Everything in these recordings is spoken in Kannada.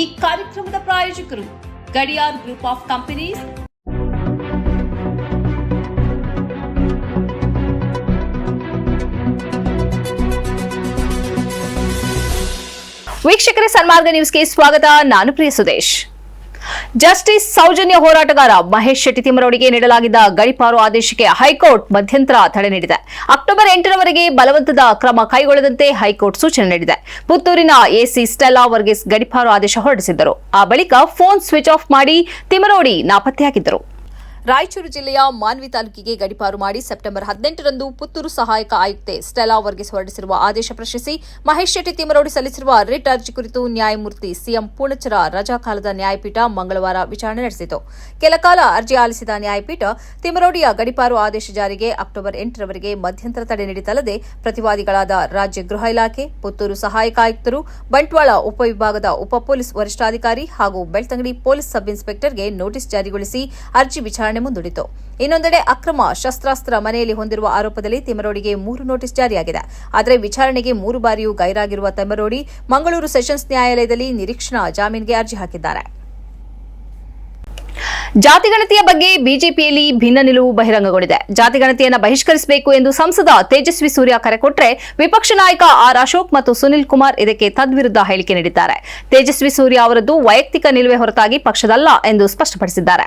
ಈ ಕಾರ್ಯಕ್ರಮದ ಪ್ರಾಯೋಜಕರು ಗಡಿಯಾರ್ ಗ್ರೂಪ್ ಆಫ್ ಕಂಪನೀಸ್. ವೀಕ್ಷಕರ ಸನ್ಮಾರ್ಗ ನ್ಯೂಸ್ಗೆ ಸ್ವಾಗತ. ನಾನು ಪ್ರಿಯ ಸುದೇಶ್. ಜಸ್ಟಿಸ್ ಸೌಜನ್ಯ ಹೋರಾಟಗಾರ ಮಹೇಶ್ ಶೆಟ್ಟಿ ತಿಮ್ಮರವರಿಗೆ ನೀಡಲಾಗಿದ್ದ ಗಡಿಪಾರು ಆದೇಶಕ್ಕೆ ಹೈಕೋರ್ಟ್ ಮಧ್ಯಂತರ ತಡೆ ನೀಡಿದೆ. ಅಕ್ಟೋಬರ್ ಎಂಟರವರೆಗೆ ಬಲವಂತದ ಕ್ರಮ ಕೈಗೊಳ್ಳದಂತೆ ಹೈಕೋರ್ಟ್ ಸೂಚನೆ ನೀಡಿದೆ. ಪುತ್ತೂರಿನ ಎಸಿ ಸ್ಟೆಲ್ಲಾ ವರ್ಗೀಸ್ ಗಡಿಪಾರು ಆದೇಶ ಹೊರಡಿಸಿದ್ದರು. ಆ ಬಳಿಕ ಫೋನ್ ಸ್ವಿಚ್ ಆಫ್ ಮಾಡಿ ತಿಮ್ಮರೋಡಿ ನಾಪತ್ತೆಯಾಗಿದ್ದರು. ರಾಯಚೂರು ಜಿಲ್ಲೆಯ ಮಾನ್ವಿ ತಾಲೂಕಿಗೆ ಗಡಿಪಾರು ಮಾಡಿ ಸೆಪ್ಟೆಂಬರ್ ಹದಿನೆಂಟರಂದು ಪುತ್ತೂರು ಸಹಾಯಕ ಆಯುಕ್ತೆ ಸ್ಟೆಲಾ ವರ್ಗೀಸ್ ಹೊರಡಿಸಿರುವ ಆದೇಶ ಪ್ರಶ್ನಿಸಿ ಮಹೇಶ್ ಶೆಟ್ಟಿ ತಿಮರೋಡಿ ಸಲ್ಲಿಸಿರುವ ರಿಟ್ ಅರ್ಜಿ ಕುರಿತು ನ್ಯಾಯಮೂರ್ತಿ ಸಿಎಂ ಪೂರ್ಣಚರ ರಜಾಕಾಲದ ನ್ಯಾಯಪೀಠ ಮಂಗಳವಾರ ವಿಚಾರಣೆ ನಡೆಸಿತು. ಕೆಲಕಾಲ ಅರ್ಜಿ ಆಲಿಸಿದ ನ್ಯಾಯಪೀಠ ತಿಮರೋಡಿಯ ಗಡಿಪಾರು ಆದೇಶ ಜಾರಿಗೆ ಅಕ್ಟೋಬರ್ ಎಂಟರವರೆಗೆ ಮಧ್ಯಂತರ ತಡೆ ನೀಡಿತಲ್ಲದೆ ಪ್ರತಿವಾದಿಗಳಾದ ರಾಜ್ಯ ಗೃಹ ಇಲಾಖೆ, ಪುತ್ತೂರು ಸಹಾಯಕ ಆಯುಕ್ತರು, ಬಂಟ್ವಾಳ ಉಪವಿಭಾಗದ ಉಪ ಪೊಲೀಸ್ ವರಿಷ್ಠಾಧಿಕಾರಿ ಹಾಗೂ ಬೆಳ್ತಂಗಡಿ ಪೊಲೀಸ್ ಸಬ್ ಇನ್ಸ್ಪೆಕ್ಟರ್ಗೆ ನೋಟಿಸ್ ಜಾರಿಗೊಳಿಸಿ ಅರ್ಜಿ ವಿಚಾರಣೆ ಮುಂದೂಡಿತು. ಇನ್ನೊಂದೆಡೆ ಅಕ್ರಮ ಶಸ್ತ್ರಾಸ್ತ್ರ ಮನೆಯಲ್ಲಿ ಹೊಂದಿರುವ ಆರೋಪದಲ್ಲಿ ತಿಮರೋಡಿಗೆ ಮೂರು ನೋಟಿಸ್ ಜಾರಿಯಾಗಿದೆ. ಆದರೆ ವಿಚಾರಣೆಗೆ ಮೂರು ಬಾರಿಯೂ ಗೈರಾಗಿರುವ ತಿಮರೋಡಿ ಮಂಗಳೂರು ಸೆಷನ್ಸ್ ನ್ಯಾಯಾಲಯದಲ್ಲಿ ನಿರೀಕ್ಷಣಾ ಜಾಮೀನಿಗೆ ಅರ್ಜಿ ಹಾಕಿದ್ದಾರೆ. ಜಾತಿಗಣತಿಯ ಬಗ್ಗೆ ಬಿಜೆಪಿಯಲ್ಲಿ ಭಿನ್ನ ನಿಲುವು ಬಹಿರಂಗಗೊಂಡಿದೆ. ಜಾತಿಗಣತಿಯನ್ನು ಬಹಿಷ್ಕರಿಸಬೇಕು ಎಂದು ಸಂಸದ ತೇಜಸ್ವಿ ಸೂರ್ಯ ಕರೆ ಕೊಟ್ಟರೆ ವಿಪಕ್ಷ ನಾಯಕ ಆರ್ ಅಶೋಕ್ ಮತ್ತು ಸುನಿಲ್ ಕುಮಾರ್ ಇದಕ್ಕೆ ತದ್ವಿರುದ್ಧ ಹೇಳಿಕೆ ನೀಡಿದ್ದಾರೆ. ತೇಜಸ್ವಿ ಸೂರ್ಯ ಅವರದ್ದು ವೈಯಕ್ತಿಕ ನಿಲುವೆ ಹೊರತಾಗಿ ಪಕ್ಷದಲ್ಲ ಎಂದು ಸ್ಪಷ್ಟಪಡಿಸಿದ್ದಾರೆ.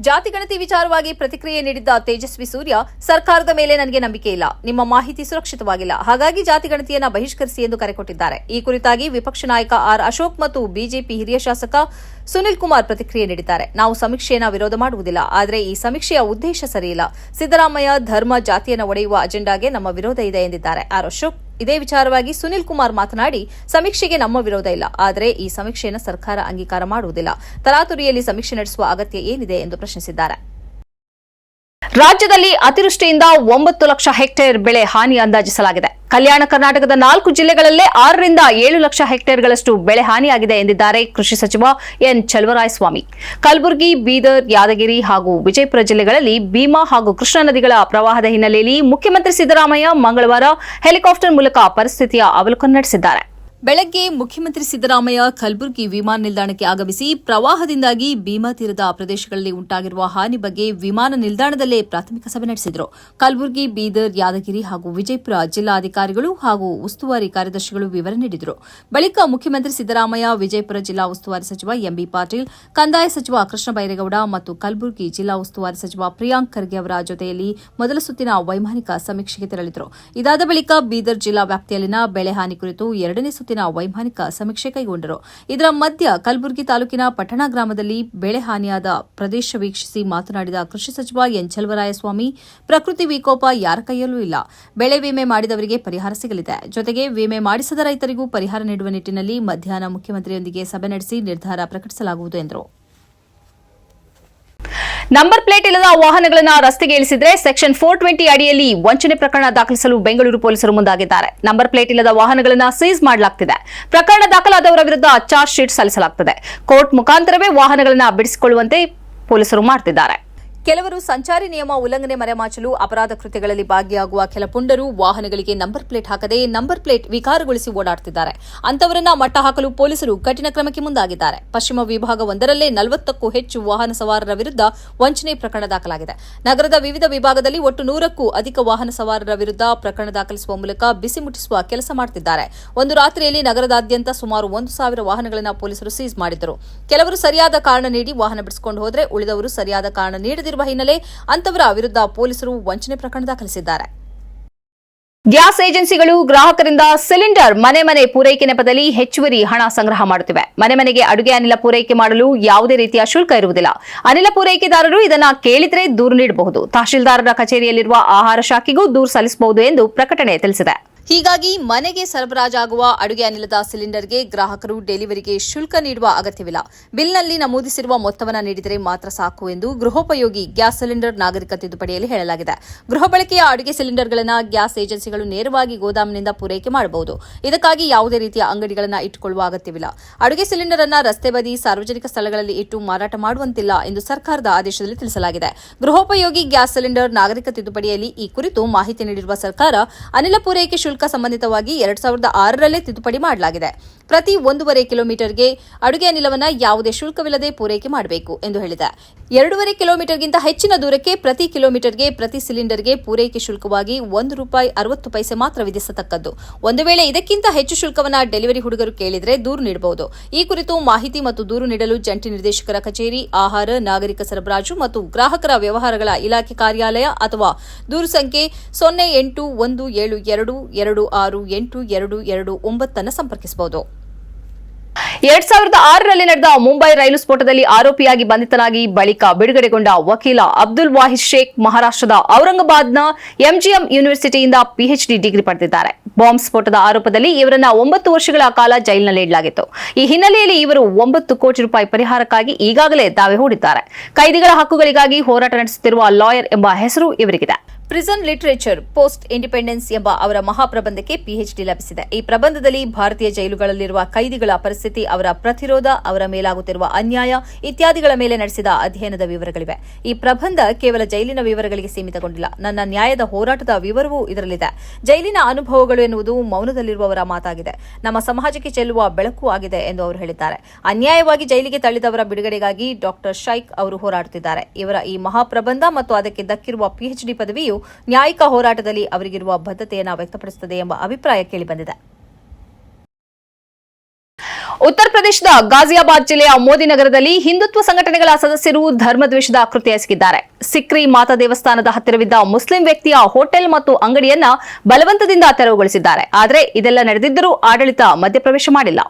ಜಾತಿಗಣತಿ ವಿಚಾರವಾಗಿ ಪ್ರತಿಕ್ರಿಯೆ ನೀಡಿದ್ದ ತೇಜಸ್ವಿ ಸೂರ್ಯ, ಸರ್ಕಾರದ ಮೇಲೆ ನನಗೆ ನಂಬಿಕೆ ಇಲ್ಲ. ನಿಮ್ಮ ಮಾಹಿತಿ ಸುರಕ್ಷಿತವಾಗಿಲ್ಲ. ಹಾಗಾಗಿ ಜಾತಿಗಣತಿಯನ್ನು ಬಹಿಷ್ಕರಿಸಿ ಎಂದು ಕರೆ ಕೊಟ್ಟಿದ್ದಾರೆ. ಈ ಕುರಿತಾಗಿ ವಿಪಕ್ಷ ನಾಯಕ ಆರ್ ಅಶೋಕ್ ಮತ್ತು ಬಿಜೆಪಿ ಹಿರಿಯ ಶಾಸಕ ಸುನಿಲ್ ಕುಮಾರ್ ಪ್ರತಿಕ್ರಿಯೆ ನೀಡಿದ್ದಾರೆ. ನಾವು ಸಮೀಕ್ಷೆಯನ್ನು ವಿರೋಧ ಮಾಡುವುದಿಲ್ಲ. ಆದರೆ ಈ ಸಮೀಕ್ಷೆಯ ಉದ್ದೇಶ ಸರಿಯಿಲ್ಲ. ಸಿದ್ದರಾಮಯ್ಯ ಧರ್ಮ ಜಾತಿಯನ್ನು ಒಡೆಯುವ ಅಜೆಂಡಾಗೆ ನಮ್ಮ ವಿರೋಧ ಇದೆ ಎಂದಿದ್ದಾರೆ. ಆರ್ ಅಶೋಕ್ ಇದೇ ವಿಚಾರವಾಗಿ ಸುನಿಲ್ ಕುಮಾರ್ ಮಾತನಾಡಿ, ಸಮೀಕ್ಷೆಗೆ ನಮ್ಮ ವಿರೋಧ ಇಲ್ಲ. ಆದರೆ ಈ ಸಮೀಕ್ಷೆಯನ್ನು ಸರ್ಕಾರ ಅಂಗೀಕಾರ ಮಾಡುವುದಿಲ್ಲ. ತರಾತುರಿಯಲ್ಲಿ ಸಮೀಕ್ಷೆ ನಡೆಸುವ ಅಗತ್ಯ ಏನಿದೆ ಎಂದು ಪ್ರಶ್ನಿಸಿದ್ದಾರೆ. ರಾಜ್ಯದಲ್ಲಿ ಅತಿವೃಷ್ಟಿಯಿಂದ ಒಂಬತ್ತು ಲಕ್ಷ ಹೆಕ್ಟೇರ್ ಬೆಳೆ ಹಾನಿ ಅಂದಾಜಿಸಲಾಗಿದೆ. ಕಲ್ಯಾಣ ಕರ್ನಾಟಕದ ನಾಲ್ಕು ಜಿಲ್ಲೆಗಳಲ್ಲೇ ಆರರಿಂದ ಏಳು ಲಕ್ಷ ಹೆಕ್ಟೇರ್ಗಳಷ್ಟು ಬೆಳೆ ಹಾನಿಯಾಗಿದೆ ಎಂದಿದ್ದಾರೆ ಕೃಷಿ ಸಚಿವ ಎನ್ ಚಲವರಾಯಸ್ವಾಮಿ. ಕಲಬುರಗಿ, ಬೀದರ್, ಯಾದಗಿರಿ ಹಾಗೂ ವಿಜಯಪುರ ಜಿಲ್ಲೆಗಳಲ್ಲಿ ಭೀಮಾ ಹಾಗೂ ಕೃಷ್ಣಾ ನದಿಗಳ ಪ್ರವಾಹದ ಹಿನ್ನೆಲೆಯಲ್ಲಿ ಮುಖ್ಯಮಂತ್ರಿ ಸಿದ್ದರಾಮಯ್ಯ ಮಂಗಳವಾರ ಹೆಲಿಕಾಪ್ಟರ್ ಮೂಲಕ ಪರಿಸ್ಥಿತಿಯ ಅವಲೋಕನ ನಡೆಸಿದ್ದಾರೆ. ಬೆಳಗ್ಗೆ ಮುಖ್ಯಮಂತ್ರಿ ಸಿದ್ದರಾಮಯ್ಯ ಕಲಬುರಗಿ ವಿಮಾನ ನಿಲ್ದಾಣಕ್ಕೆ ಆಗಮಿಸಿ ಪ್ರವಾಹದಿಂದಾಗಿ ಭೀಮಾ ತೀರದ ಪ್ರದೇಶಗಳಲ್ಲಿ ಉಂಟಾಗಿರುವ ಹಾನಿ ಬಗ್ಗೆ ವಿಮಾನ ನಿಲ್ದಾಣದಲ್ಲೇ ಪ್ರಾಥಮಿಕ ಸಭೆ ನಡೆಸಿದರು. ಕಲಬುರಗಿ, ಬೀದರ್, ಯಾದಗಿರಿ ಹಾಗೂ ವಿಜಯಪುರ ಜಿಲ್ಲಾಧಿಕಾರಿಗಳು ಹಾಗೂ ಉಸ್ತುವಾರಿ ಕಾರ್ಯದರ್ಶಿಗಳು ವಿವರ ನೀಡಿದರು. ಬಳಿಕ ಮುಖ್ಯಮಂತ್ರಿ ಸಿದ್ದರಾಮಯ್ಯ, ವಿಜಯಪುರ ಜಿಲ್ಲಾ ಉಸ್ತುವಾರಿ ಸಚಿವ ಎಂಬಿ ಪಾಟೀಲ್, ಕಂದಾಯ ಸಚಿವ ಕೃಷ್ಣ ಬೈರೇಗೌಡ ಮತ್ತು ಕಲಬುರಗಿ ಜಿಲ್ಲಾ ಉಸ್ತುವಾರಿ ಸಚಿವ ಪ್ರಿಯಾಂಕ್ ಖರ್ಗೆ ಅವರ ಜೊತೆಯಲ್ಲಿ ಮೊದಲ ಸುತ್ತಿನ ವೈಮಾನಿಕ ಸಮೀಕ್ಷೆಗೆ ತೆರಳಿದರು. ಇದಾದ ಬಳಿಕ ಬೀದರ್ ಜಿಲ್ಲಾ ವ್ಯಾಪ್ತಿಯಲ್ಲಿನ ಬೆಳೆ ಹಾನಿ ಕುರಿತು ಎರಡನೇ ಸುತ್ತಿನ ವೈಮಾನಿಕ ಸಮೀಕ್ಷೆ ಕೈಗೊಂಡರು. ಇದರ ಮಧ್ಯ ಕಲಬುರಗಿ ತಾಲೂಕಿನ ಪಟ್ಟಣ ಗ್ರಾಮದಲ್ಲಿ ಬೆಳೆ ಹಾನಿಯಾದ ಪ್ರದೇಶ ವೀಕ್ಷಿಸಿ ಮಾತನಾಡಿದ ಕೃಷಿ ಸಚಿವ ಎನ್ ಚಲವರಾಯಸ್ವಾಮಿ, ಪ್ರಕೃತಿ ವಿಕೋಪ ಯಾರ ಕೈಯಲ್ಲೂ ಇಲ್ಲ. ಬೆಳೆ ವಿಮೆ ಮಾಡಿದವರಿಗೆ ಪರಿಹಾರ ಸಿಗಲಿದೆ. ಜೊತೆಗೆ ವಿಮೆ ಮಾಡಿಸದ ರೈತರಿಗೂ ಪರಿಹಾರ ನೀಡುವ ನಿಟ್ಟಿನಲ್ಲಿ ಮಧ್ಯಾಹ್ನ ಮುಖ್ಯಮಂತ್ರಿಯೊಂದಿಗೆ ಸಭೆ ನಡೆಸಿ ನಿರ್ಧಾರ ಪ್ರಕಟಿಸಲಾಗುವುದು, ಎಂದರು. ನಂಬರ್ ಪ್ಲೇಟ್ ಇಲ್ಲದ ವಾಹನಗಳನ್ನು ರಸ್ತೆಗೆ ಇಳಿಸಿದ್ರೆ ಸೆಕ್ಷನ್ ಫೋರ್ ಟ್ವೆಂಟಿ ಅಡಿಯಲ್ಲಿ ವಂಚನೆ ಪ್ರಕರಣ ದಾಖಲಿಸಲು ಬೆಂಗಳೂರು ಪೊಲೀಸರು ಮುಂದಾಗಿದ್ದಾರೆ. ನಂಬರ್ ಪ್ಲೇಟ್ ಇಲ್ಲದ ವಾಹನಗಳನ್ನು ಸೀಸ್ ಮಾಡಲಾಗ್ತಿದೆ. ಪ್ರಕರಣ ದಾಖಲಾದವರ ವಿರುದ್ಧ ಚಾರ್ಜ್ ಶೀಟ್ ಸಲ್ಲಿಸಲಾಗುತ್ತದೆ ಕೋರ್ಟ್ ಮುಖಾಂತರವೇ ವಾಹನಗಳನ್ನು ಬಿಡಿಸಿಕೊಳ್ಳುವಂತೆ ಪೊಲೀಸರು ಮಾಡುತ್ತಿದ್ದಾರೆ ಕೆಲವರು ಸಂಚಾರಿ ನಿಯಮ ಉಲ್ಲಂಘನೆ ಮರೆಮಾಚಲು ಅಪರಾಧ ಕೃತ್ಯಗಳಲ್ಲಿ ಭಾಗಿಯಾಗುವ ಕೆಲ ಪುಂಡರು ವಾಹನಗಳಿಗೆ ನಂಬರ್ ಪ್ಲೇಟ್ ಹಾಕದೆ ನಂಬರ್ ಪ್ಲೇಟ್ ವಿಕಾರಗೊಳಿಸಿ ಓಡಾಡುತ್ತಿದ್ದಾರೆ. ಅಂತವರನ್ನ ಮಟ್ಟ ಹಾಕಲು ಪೊಲೀಸರು ಕಠಿಣ ಕ್ರಮಕ್ಕೆ ಮುಂದಾಗಿದ್ದಾರೆ. ಪಶ್ಚಿಮ ವಿಭಾಗ ಒಂದರಲ್ಲೇ ನಲವತ್ತಕ್ಕೂ ಹೆಚ್ಚು ವಾಹನ ಸವಾರರ ವಿರುದ್ಧ ವಂಚನೆ ಪ್ರಕರಣ ದಾಖಲಾಗಿದೆ. ನಗರದ ವಿವಿಧ ವಿಭಾಗದಲ್ಲಿ ಒಟ್ಟು ನೂರಕ್ಕೂ ಅಧಿಕ ವಾಹನ ಸವಾರರ ವಿರುದ್ಧ ಪ್ರಕರಣ ದಾಖಲಿಸುವ ಮೂಲಕ ಬಿಸಿ ಮುಟ್ಟಿಸುವ ಕೆಲಸ ಮಾಡುತ್ತಿದ್ದಾರೆ. ಒಂದು ರಾತ್ರಿಯಲ್ಲಿ ನಗರದಾದ್ಯಂತ ಸುಮಾರು ಒಂದು ಸಾವಿರ ವಾಹನಗಳನ್ನು ಪೊಲೀಸರು ಸೀಸ್ ಮಾಡಿದ್ದರು. ಕೆಲವರು ಸರಿಯಾದ ಕಾರಣ ನೀಡಿ ವಾಹನ ಬಿಡಿಸಿಕೊಂಡು ಹೋದರೆ ಉಳಿದವರು ಸರಿಯಾದ ಕಾರಣ ನೀಡದಿರುವ ಹಿನ್ನೆಲೆ ಅಂತವರ ವಿರುದ್ಧ ಪೊಲೀಸರು ವಂಚನೆ ಪ್ರಕರಣ ದಾಖಲಿಸಿದ್ದಾರೆ. ಗ್ಯಾಸ್ ಏಜೆನ್ಸಿಗಳು ಗ್ರಾಹಕರಿಂದ ಸಿಲಿಂಡರ್ ಮನೆ ಮನೆ ಪೂರೈಕೆ ನೆಪದಲ್ಲಿ ಹೆಚ್ಚುವರಿ ಹಣ ಸಂಗ್ರಹ ಮಾಡುತ್ತಿವೆ. ಮನೆ ಮನೆಗೆ ಅಡುಗೆ ಅನಿಲ ಪೂರೈಕೆ ಮಾಡಲು ಯಾವುದೇ ರೀತಿಯ ಶುಲ್ಕ ಇರುವುದಿಲ್ಲ. ಅನಿಲ ಪೂರೈಕೆದಾರರು ಇದನ್ನ ಕೇಳಿದರೆ ದೂರು ನೀಡಬಹುದು. ತಹಶೀಲ್ದಾರರ ಕಚೇರಿಯಲ್ಲಿರುವ ಆಹಾರ ಶಾಖೆಗೂ ದೂರು ಸಲ್ಲಿಸಬಹುದು ಎಂದು ಪ್ರಕಟಣೆ ತಿಳಿಸಿದೆ. ಹೀಗಾಗಿ ಮನೆಗೆ ಸರಬರಾಜಾಗುವ ಅಡುಗೆ ಅನಿಲದ ಸಿಲಿಂಡರ್ಗೆ ಗ್ರಾಹಕರು ಡೆಲಿವರಿಗೆ ಶುಲ್ಕ ನೀಡುವ ಅಗತ್ಯವಿಲ್ಲ. ಬಿಲ್ನಲ್ಲಿ ನಮೂದಿಸಿರುವ ಮೊತ್ತವನ್ನು ನೀಡಿದರೆ ಮಾತ್ರ ಸಾಕು ಎಂದು ಗೃಹೋಪಯೋಗಿ ಗ್ಯಾಸ್ ಸಿಲಿಂಡರ್ ನಾಗರಿಕ ತಿದ್ದುಪಡಿಯಲ್ಲಿ ಹೇಳಲಾಗಿದೆ. ಗೃಹ ಬಳಕೆಯ ಅಡುಗೆ ಸಿಲಿಂಡರ್ಗಳನ್ನು ಗ್ಯಾಸ್ ಏಜೆನ್ಸಿಗಳು ನೇರವಾಗಿ ಗೋದಾಮಿನಿಂದ ಪೂರೈಕೆ ಮಾಡಬಹುದು. ಇದಕ್ಕಾಗಿ ಯಾವುದೇ ರೀತಿಯ ಅಂಗಡಿಗಳನ್ನು ಇಟ್ಟುಕೊಳ್ಳುವ ಅಗತ್ಯವಿಲ್ಲ. ಅಡುಗೆ ಸಿಲಿಂಡರ್ ಅನ್ನು ರಸ್ತೆ ಬದಿ ಸಾರ್ವಜನಿಕ ಸ್ಥಳಗಳಲ್ಲಿ ಇಟ್ಟು ಮಾರಾಟ ಮಾಡುವಂತಿಲ್ಲ ಎಂದು ಸರ್ಕಾರದ ಆದೇಶದಲ್ಲಿ ತಿಳಿಸಲಾಗಿದೆ. ಗೃಹೋಪಯೋಗಿ ಗ್ಯಾಸ್ ಸಿಲಿಂಡರ್ ನಾಗರಿಕ ತಿದ್ದುಪಡಿಯಲ್ಲಿ ಈ ಕುರಿತು ಮಾಹಿತಿ ನೀಡಿರುವ ಸರ್ಕಾರ, ಅನಿಲ ಪೂರೈಕೆ ಶುಲ್ಕ ಸಂಬಂಧಿತವಾಗಿ ಎರಡ್ ಸಾವಿರದ ಆರರಲ್ಲೇ ತಿದ್ದುಪಡಿ ಮಾಡಲಾಗಿದೆ. ಪ್ರತಿ ಒಂದೂವರೆ ಕಿಲೋಮೀಟರ್ಗೆ ಅಡುಗೆ ಅನಿಲವನ್ನು ಯಾವುದೇ ಶುಲ್ಕವಿಲ್ಲದೆ ಪೂರೈಕೆ ಮಾಡಬೇಕು ಎಂದು ಹೇಳಿದೆ. ಎರಡೂವರೆ ಕಿಲೋಮೀಟರ್ಗಿಂತ ಹೆಚ್ಚಿನ ದೂರಕ್ಕೆ ಪ್ರತಿ ಕಿಲೋಮೀಟರ್ಗೆ ಪ್ರತಿ ಸಿಲಿಂಡರ್ಗೆ ಪೂರೈಕೆ ಶುಲ್ಕವಾಗಿ ಒಂದು ರೂಪಾಯಿ ಅರವತ್ತು ಪೈಸೆ ಮಾತ್ರ ವಿಧಿಸತಕ್ಕದ್ದು. ಒಂದು ವೇಳೆ ಇದಕ್ಕಿಂತ ಹೆಚ್ಚು ಶುಲ್ಕವನ್ನು ಡೆಲಿವರಿ ಹುಡುಗರು ಕೇಳಿದರೆ ದೂರು ನೀಡಬಹುದು. ಈ ಕುರಿತು ಮಾಹಿತಿ ಮತ್ತು ದೂರು ನೀಡಲು ಜಂಟಿ ನಿರ್ದೇಶಕರ ಕಚೇರಿ, ಆಹಾರ, ನಾಗರಿಕ ಸರಬರಾಜು ಮತ್ತು ಗ್ರಾಹಕರ ವ್ಯವಹಾರಗಳ ಇಲಾಖೆ ಕಾರ್ಯಾಲಯ ಅಥವಾ ದೂರು ಸಂಖ್ಯೆ ಸೊನ್ನೆ ಎಂಟು ಒಂದು ಏಳು ಎರಡು ಎರಡು ಆರು ಎಂಟು ಎರಡು ಎರಡು ಒಂಬತ್ತನ್ನು ಸಂಪರ್ಕಿಸಬಹುದು. ಎರಡ್ ಸಾವಿರದ ಆರರಲ್ಲಿ ನಡೆದ ಮುಂಬೈ ರೈಲು ಸ್ಫೋಟದಲ್ಲಿ ಆರೋಪಿಯಾಗಿ ಬಂಧಿತನಾಗಿ ಬಳಿಕ ಬಿಡುಗಡೆಗೊಂಡ ವಕೀಲ ಅಬ್ದುಲ್ ವಾಹಿದ್ ಶೇಖ್ ಮಹಾರಾಷ್ಟ್ರದ ಔರಂಗಾಬಾದ್ನ ಎಂಜಿಎಂ ಯೂನಿವರ್ಸಿಟಿಯಿಂದ ಪಿಎಚ್ಡಿ ಡಿಗ್ರಿ ಪಡೆದಿದ್ದಾರೆ. ಬಾಂಬ್ ಸ್ಫೋಟದ ಆರೋಪದಲ್ಲಿ ಇವರನ್ನ ಒಂಬತ್ತು ವರ್ಷಗಳ ಕಾಲ ಜೈಲಿನಲ್ಲಿ ಇಡಲಾಗಿತ್ತು. ಈ ಹಿನ್ನೆಲೆಯಲ್ಲಿ ಇವರು ಒಂಬತ್ತು ಕೋಟಿ ರೂಪಾಯಿ ಪರಿಹಾರಕ್ಕಾಗಿ ಈಗಾಗಲೇ ದಾವೆ ಹೂಡಿದ್ದಾರೆ. ಕೈದಿಗಳ ಹಕ್ಕುಗಳಿಗಾಗಿ ಹೋರಾಟ ನಡೆಸುತ್ತಿರುವ ಲಾಯರ್ ಎಂಬ ಹೆಸರು ಇವರಿಗಿದೆ. ಪ್ರಿಸನ್ ಲಿಟರೇಚರ್, ಪೋಸ್ಟ್ ಇಂಡಿಪೆಂಡೆನ್ಸ್ ಎಂಬ ಅವರ ಮಹಾಪ್ರಬಂಧಕ್ಕೆ ಪಿಎಚ್ಡಿ ಲಭಿಸಿದೆ. ಈ ಪ್ರಬಂಧದಲ್ಲಿ ಭಾರತೀಯ ಜೈಲುಗಳಲ್ಲಿರುವ ಕೈದಿಗಳ ಪರಿಸ್ಥಿತಿ, ಅವರ ಪ್ರತಿರೋಧ, ಅವರ ಮೇಲಾಗುತ್ತಿರುವ ಅನ್ಯಾಯ ಇತ್ಯಾದಿಗಳ ಮೇಲೆ ನಡೆಸಿದ ಅಧ್ಯಯನದ ವಿವರಗಳಿವೆ. ಈ ಪ್ರಬಂಧ ಕೇವಲ ಜೈಲಿನ ವಿವರಗಳಿಗೆ ಸೀಮಿತಗೊಂಡಿಲ್ಲ. ನನ್ನ ನ್ಯಾಯದ ಹೋರಾಟದ ವಿವರವೂ ಇದರಲ್ಲಿದೆ. ಜೈಲಿನ ಅನುಭವಗಳು ಎನ್ನುವುದು ಮೌನದಲ್ಲಿರುವವರ ಮಾತಾಗಿದೆ. ನಮ್ಮ ಸಮಾಜಕ್ಕೆ ಚೆಲ್ಲುವ ಬೆಳಕು ಆಗಿದೆ ಎಂದು ಅವರು ಹೇಳಿದ್ದಾರೆ. ಅನ್ಯಾಯವಾಗಿ ಜೈಲಿಗೆ ತಳ್ಳಿದವರ ಬಿಡುಗಡೆಗಾಗಿ ಡಾಕ್ಟರ್ ಶೈಕ್ ಅವರು ಹೋರಾಡುತ್ತಿದ್ದಾರೆ. ಇವರ ಈ ಮಹಾಪ್ರಬಂಧ ಮತ್ತು ಅದಕ್ಕೆ ದಕ್ಕಿರುವ ಪಿಎಚ್ಡಿ ಪದವಿಯು ನ್ಯಾಯಿಕ ಹೋರಾಟದಲ್ಲಿ ಅವರಿಗಿರುವ ಬದ್ಧತೆಯನ್ನು ವ್ಯಕ್ತಪಡಿಸುತ್ತದೆ ಎಂಬ ಅಭಿಪ್ರಾಯ ಕೇಳಿಬಂದಿದೆ. ಉತ್ತರ ಪ್ರದೇಶದ ಗಾಜಿಯಾಬಾದ್ ಜಿಲ್ಲೆಯ ಮೋದಿನಗರದಲ್ಲಿ ಹಿಂದುತ್ವ ಸಂಘಟನೆಗಳ ಸದಸ್ಯರು ಧರ್ಮದ್ವೇಷದ ಕೃತ್ಯ ಎಸಗಿದ್ದಾರೆ. ಸಿಕ್ರಿ ಮಾತಾ ದೇವಸ್ಥಾನದ ಹತ್ತಿರವಿದ್ದ ಮುಸ್ಲಿಂ ವ್ಯಕ್ತಿಯ ಹೋಟೆಲ್ ಮತ್ತು ಅಂಗಡಿಯನ್ನ ಬಲವಂತದಿಂದ ತೆರವುಗೊಳಿಸಿದ್ದಾರೆ. ಆದರೆ ಇದೆಲ್ಲ ನಡೆದಿದ್ದರೂ ಆಡಳಿತ ಮಧ್ಯಪ್ರವೇಶ ಮಾಡಿಲ್ಲ.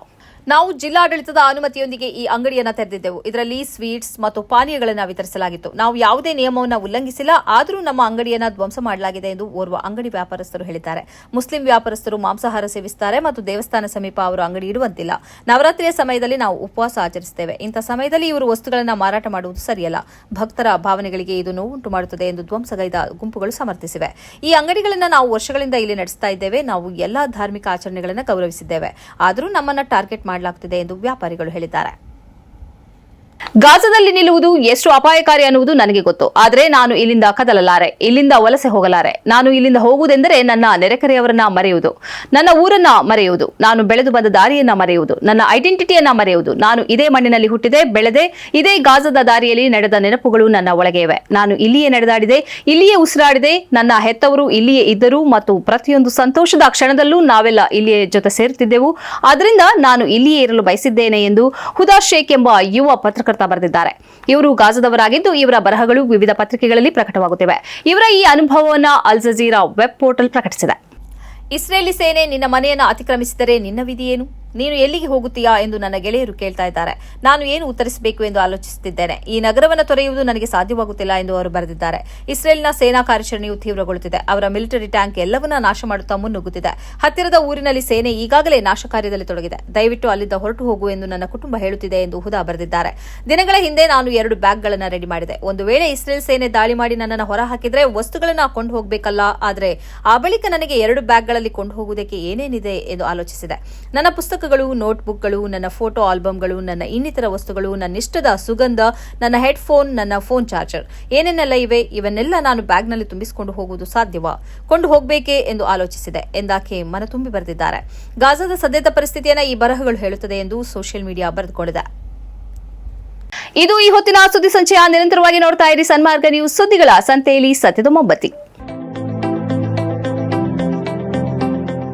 ನಾವು ಜಿಲ್ಲಾಡಳಿತದ ಅನುಮತಿಯೊಂದಿಗೆ ಈ ಅಂಗಡಿಯನ್ನ ತೆರೆದಿದ್ದೆವು. ಇದರಲ್ಲಿ ಸ್ವೀಟ್ಸ್ ಮತ್ತು ಪಾನೀಯಗಳನ್ನು ವಿತರಿಸಲಾಗಿತ್ತು. ನಾವು ಯಾವುದೇ ನಿಯಮವನ್ನು ಉಲ್ಲಂಘಿಸಿಲ್ಲ. ಆದರೂ ನಮ್ಮ ಅಂಗಡಿಯನ್ನ ಧ್ವಂಸ ಮಾಡಲಾಗಿದೆ ಎಂದು ಓರ್ವ ಅಂಗಡಿ ವ್ಯಾಪಾರಸ್ಥರು ಹೇಳಿದ್ದಾರೆ. ಮುಸ್ಲಿಂ ವ್ಯಾಪಾರಸ್ಥರು ಮಾಂಸಾಹಾರ ಸೇವಿಸುತ್ತಾರೆ ಮತ್ತು ದೇವಸ್ಥಾನ ಸಮೀಪ ಅವರು ಅಂಗಡಿ ಇಡುವಂತಿಲ್ಲ. ನವರಾತ್ರಿಯ ಸಮಯದಲ್ಲಿ ನಾವು ಉಪವಾಸ ಆಚರಿಸುತ್ತೇವೆ. ಇಂಥ ಸಮಯದಲ್ಲಿ ಇವರು ವಸ್ತುಗಳನ್ನು ಮಾರಾಟ ಮಾಡುವುದು ಸರಿಯಲ್ಲ. ಭಕ್ತರ ಭಾವನೆಗಳಿಗೆ ಇದು ನೋವುಂಟು ಮಾಡುತ್ತದೆ ಎಂದು ಧ್ವಂಸಗೈದ ಗುಂಪುಗಳು ಸಮರ್ಥಿಸಿವೆ. ಈ ಅಂಗಡಿಗಳನ್ನು ನಾವು ವರ್ಷಗಳಿಂದ ಇಲ್ಲಿ ನಡೆಸ್ತಾ ಇದ್ದೇವೆ. ನಾವು ಎಲ್ಲಾ ಧಾರ್ಮಿಕ ಆಚರಣೆಗಳನ್ನು ಗೌರವಿಸಿದ್ದೇವೆ. ಆದರೂ ನಮ್ಮನ್ನ ಟಾರ್ಗೆಟ್ ಮಾಡಲಾಗುತ್ತಿದೆ ಎಂದು ವ್ಯಾಪಾರಿಗಳು ಹೇಳಿದ್ದಾರೆ. ಗಾಜಾದಲ್ಲಿ ನಿಲ್ಲುವುದು ಎಷ್ಟು ಅಪಾಯಕಾರಿ ಅನ್ನುವುದು ನನಗೆ ಗೊತ್ತು. ಆದರೆ ನಾನು ಇಲ್ಲಿಂದ ಕದಲಲಾರೆ, ಇಲ್ಲಿಂದ ವಲಸೆ ಹೋಗಲಾರೆ. ನಾನು ಇಲ್ಲಿಂದ ಹೋಗುವುದೆಂದರೆ ನನ್ನ ನೆರೆಕರೆಯವರನ್ನ ಮರೆಯುವುದು, ನನ್ನ ಊರನ್ನ ಮರೆಯುವುದು, ನಾನು ಬೆಳೆದು ಬಂದ ದಾರಿಯನ್ನ ಮರೆಯುವುದು, ನನ್ನ ಐಡೆಂಟಿಟಿಯನ್ನ ಮರೆಯುವುದು. ನಾನು ಇದೇ ಮಣ್ಣಿನಲ್ಲಿ ಹುಟ್ಟಿದೆ, ಬೆಳೆದೆ, ಇದೇ ಗಾಜದ ದಾರಿಯಲ್ಲಿ ನಡೆದ ನೆನಪುಗಳು ನನ್ನ ಒಳಗೆ ಇವೆ ನಾನು ಇಲ್ಲಿಯೇ ನಡೆದಾಡಿದೆ, ಇಲ್ಲಿಯೇ ಉಸಿರಾಡಿದೆ, ನನ್ನ ಹೆತ್ತವರು ಇಲ್ಲಿಯೇ ಇದ್ದರು ಮತ್ತು ಪ್ರತಿಯೊಂದು ಸಂತೋಷದ ಕ್ಷಣದಲ್ಲೂ ನಾವೆಲ್ಲ ಇಲ್ಲಿಯೇ ಜೊತೆ ಸೇರುತ್ತಿದ್ದೆವು ಆದ್ದರಿಂದ ನಾನು ಇಲ್ಲಿಯೇ ಇರಲು ಬಯಸಿದ್ದೇನೆ ಎಂದು ಹುದಾ ಶೇಖ್ ಎಂಬ ಯುವ ಪತ್ರಕರ್ತ ಬರೆದಿದ್ದಾರೆ. ಇವರು ಗಾಜದವರಾಗಿದ್ದು ಇವರ ಬರಹಗಳು ವಿವಿಧ ಪತ್ರಿಕೆಗಳಲ್ಲಿ ಪ್ರಕಟವಾಗುತ್ತಿವೆ. ಇವರ ಈ ಅನುಭವವನ್ನು ಅಲ್ ಜಜೀರಾ ವೆಬ್ ಪೋರ್ಟಲ್ ಪ್ರಕಟಿಸಿದೆ. ಇಸ್ರೇಲಿ ಸೇನೆ ನಿನ್ನ ಮನೆಯನ್ನು ಅತಿಕ್ರಮಿಸಿದರೆ ನಿನ್ನ ವಿಧಿ ನೀನು ಎಲ್ಲಿಗೆ ಹೋಗುತ್ತೀಯಾ ಎಂದು ನನ್ನ ಗೆಳೆಯರು ಕೇಳ್ತಾ ಇದ್ದಾರೆ. ನಾನು ಏನು ಉತ್ತರಿಸಬೇಕು ಎಂದು ಆಲೋಚಿಸುತ್ತಿದ್ದೇನೆ. ಈ ನಗರವನ್ನು ತೊರೆಯುವುದು ನನಗೆ ಸಾಧ್ಯವಾಗುತ್ತಿಲ್ಲ ಎಂದು ಅವರು ಬರೆದಿದ್ದಾರೆ. ಇಸ್ರೇಲ್ನ ಸೇನಾ ಕಾರ್ಯಾಚರಣೆಯು ತೀವ್ರಗೊಳ್ಳುತ್ತಿದೆ. ಅವರ ಮಿಲಿಟರಿ ಟ್ಯಾಂಕ್ ಎಲ್ಲವನ್ನ ನಾಶ ಮಾಡುತ್ತಾ ಮುನ್ನುಗ್ಗುತ್ತಿದೆ. ಹತ್ತಿರದ ಊರಿನಲ್ಲಿ ಸೇನೆ ಈಗಾಗಲೇ ನಾಶ ಕಾರ್ಯದಲ್ಲಿ ತೊಡಗಿದೆ. ದಯವಿಟ್ಟು ಅಲ್ಲಿಂದ ಹೊರಟು ಹೋಗು ಎಂದು ನನ್ನ ಕುಟುಂಬ ಹೇಳುತ್ತಿದೆ ಎಂದು ಹುದಾ ಬರೆದಿದ್ದಾರೆ. ದಿನಗಳ ಹಿಂದೆ ನಾನು ಎರಡು ಬ್ಯಾಗ್ಗಳನ್ನು ರೆಡಿ ಮಾಡಿದೆ. ಒಂದು ವೇಳೆ ಇಸ್ರೇಲ್ ಸೇನೆ ದಾಳಿ ಮಾಡಿ ನನ್ನನ್ನು ಹೊರಹಾಕಿದ್ರೆ ವಸ್ತುಗಳನ್ನ ಕೊಂಡು ಹೋಗಬೇಕಲ್ಲ, ಆದರೆ ಆ ಬಳಿಕ ನನಗೆ ಎರಡು ಬ್ಯಾಗ್ಗಳಲ್ಲಿ ಕೊಂಡು ಹೋಗುವುದಕ್ಕೆ ಏನೇನಿದೆ ಎಂದು ಆಲೋಚಿಸಿದೆ. ನನ್ನ ಪುಸ್ತಕಗಳು, ನೋಟ್ಬುಕ್ಗಳು, ನನ್ನ ಫೋಟೋ ಆಲ್ಬಮ್ಗಳು ನನ್ನ ಇನ್ನಿತರ ವಸ್ತುಗಳು ನನ್ನಿಷ್ಟದ ಸುಗಂಧ, ನನ್ನ ಹೆಡ್ಫೋನ್, ನನ್ನ ಫೋನ್ ಚಾರ್ಜರ್. ಏನೇನೆಲ್ಲ ಇವೆ? ಇವನ್ನೆಲ್ಲ ನಾನು ಬ್ಯಾಗ್ನಲ್ಲಿ ತುಂಬಿಸಿಕೊಂಡು ಹೋಗುವುದು ಸಾಧ್ಯವಾ? ಕೊಂಡು ಹೋಗಬೇಕೇ ಎಂದು ಆಲೋಚಿಸಿದೆ. ಎಂದಾಕೆ ಮನ ತುಂಬಿ ಬರೆದಿದ್ದಾರೆ. ಗಾಜಾದ ಸದ್ಯದ ಪರಿಸ್ಥಿತಿಯನ್ನು ಈ ಬರಹಗಳು ಹೇಳುತ್ತದೆ ಎಂದು ಸೋಷಿಯಲ್ ಮೀಡಿಯಾ ಬರೆದುಕೊಂಡಿದೆ. ಇದು ಈ ಹೊತ್ತಿನ ಸುದ್ದಿ ಸಂಚಯ. ನಿರಂತರವಾಗಿ ನೋಡ್ತಾ ಇರಿ ಸನ್ಮಾರ್ಗ ನ್ಯೂಸ್ ಸುದ್ದಿಗಳ ಸಂತೆಯಲ್ಲಿ ಸತ್ಯದ ಮೊಂಬತ್ತಿ.